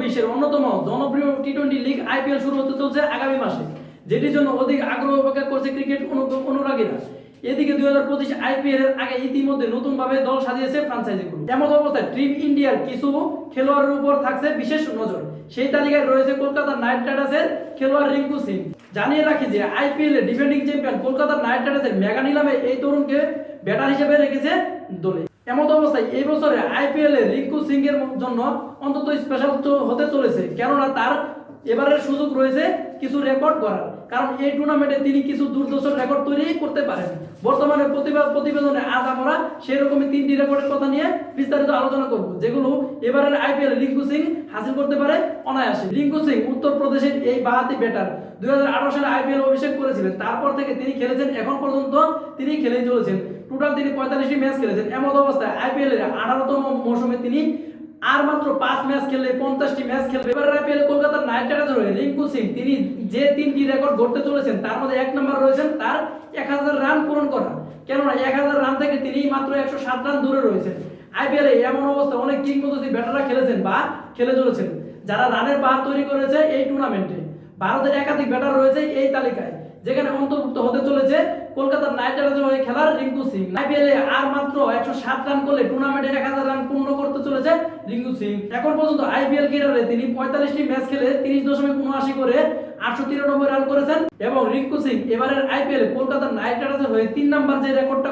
বিশ্বের অন্যতম জনপ্রিয় টি টোয়েন্টি লিগ আইপিএল শুরু হতে চলছে আগামী মাসে, যেটির জন্য অধিক আগ্রহ অপেক্ষা করছে ক্রিকেট অনু- অনুরাগীরা। এদিকে দুই হাজার পঁচিশ আইপিএল এর আগে ইতিমধ্যে নতুন ভাবে দল সাজিয়েছে ফ্রাঞ্চাইজিগুলো এমন অবস্থায় ট্রিম ইন্ডিয়ার কিছু খেলোয়াড়ের উপর থাকছে বিশেষ নজর। সেই তালিকায় রয়েছে কলকাতা নাইট রাইডার্সের খেলোয়াড় রিঙ্কু সিং। জানিয়ে রাখি যে আইপিএল এর ডিফেন্ডিং চ্যাম্পিয়ন কলকাতা নাইট রাইডার্সের মেগা নিলামে এই তরুণকে ব্যাটার হিসেবে রেখেছে দলে এমন অবস্থায় এই বছরে আইপিএল এ রিঙ্কু সিং এর জন্য অন্তত স্পেশাল হতে চলেছে। কেননা তার এবারের সুযোগ রয়েছে কিছু রেকর্ড করার কারণ এই টুর্নামেন্টে তিনি কিছু দুর্দশ রেকর্ড তৈরি করতে পারেন বর্তমানে প্রতিভা প্রতিবেদনে আজ আমরা সেরকমই তিনটি রেকর্ডের কথা নিয়ে বিস্তারিত আলোচনা করব, যেগুলো এবারের আইপিএল রিঙ্কু হাসিল করতে পারে? অনায়াসে। রিঙ্কু সিং, উত্তরপ্রদেশের এই বাহাতি ব্যাটার দুই সালে আইপিএল অভিষেক করেছিলেন। তারপর থেকে তিনি খেলেছেন, এখন পর্যন্ত তিনি খেলেই চলেছেন। টোটাল তিনি পঁয়তাল্লিশটি ম্যাচ খেলেছেন। এমন অবস্থায় আইপিএল এর আঠারোতম মৌসুমে তিনি আর মাত্র পাঁচ ম্যাচ খেললে পঞ্চাশটি ম্যাচ খেলবে। এবার আইপিএল কলকাতার নাইট রাইডার্স রয়ে রিঙ্কু সিং। তিনি যে তিনটি রেকর্ড গড়তে চলেছেন, তার মধ্যে এক নম্বর রয়েছেন তার এক হাজার রান পূরণ করা। কেননা, এক হাজার রান থেকে তিনি মাত্র একশো সাত রান দূরে রয়েছেন। আইপিএল এমন অবস্থা, অনেক কিংবদন্তি ব্যাটাররা খেলেছেন বা খেলে চলেছেন। যারা রানের পাহাড় তৈরি করেছে এই টুর্নামেন্টে ভারতের একাধিক ব্যাটার রয়েছে এই তালিকায়, যেখানে অন্তর্ভুক্ত হতে চলেছে কলকাতার নাইট রাইডার্সের হয়ে খেলার রিঙ্কু সিং। আইপিএল আর মাত্র একশো সাত রান করলে টুর্নামেন্টে এক হাজার রান পূর্ণ করতে চলেছে রিঙ্কু সিং। এখন পর্যন্ত আইপিএল ক্যারিয়ারে তিনি পঁয়তাল্লিশটি ম্যাচ খেলে তিরিশ দশমিক উনআশি করে আটশো তিরানব্বই রান করেছেন এবং রিঙ্কু সিং এবারের আইপিএল কলকাতার নাইট রাইডার্সের হয়ে তিন নাম্বার যে রেকর্ডটা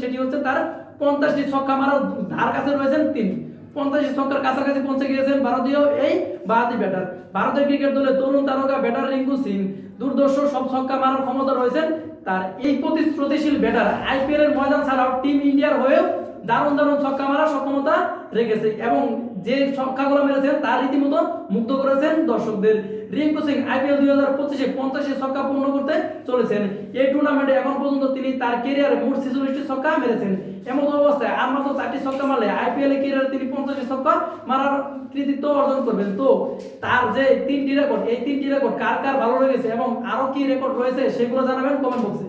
সেটি হচ্ছে তার পঞ্চাশটি ছক্কা মারার ধার কাছে রয়েছেন তিনি। পঞ্চাশটি ছক্কার কাছাকাছি পৌঁছে গিয়েছেন ভারতীয় এই বাহাতি ব্যাটার ভারতের ক্রিকেট দলের তরুণ তারকা ব্যাটার রিঙ্কু সিং। দুর্দর্শ সব ছক্কা মারার ক্ষমতা রয়েছেন তার এই প্রতিশ্রুতিশীল ব্যাটার আইপিএল এর ময়দান ছাড়াও টিম ইন্ডিয়ার হয়েও দারুণ দারুণ ছক্কা মারার সক্ষমতা রেখেছে এবং যে ছক্কাগুলো মেরেছেন তার রীতিমতো মুগ্ধ করেছেন দর্শকদের। রিঙ্কু সিং আইপিএল দুই হাজার পঁচিশে পঞ্চাশটি ছক্কা পূর্ণ করতে চলেছেন। এই টুর্নামেন্টে এখন পর্যন্ত তিনি তার কেরিয়ারে মোট ছেচল্লিশটি ছক্কা মেরেছেন। এমন অবস্থায় আর মাত্র চারটি ছক্কা মারলে আইপিএল এর কেরিয়ারে তিনি পঞ্চাশটি ছক্কা মারার কৃতিত্ব অর্জন করবেন। তো তার যে তিনটি রেকর্ড এই তিনটি রেকর্ড কার কার ভালো লেগেছে এবং আরও কি রেকর্ড রয়েছে সেগুলো জানাবেন কমেন্ট বক্সে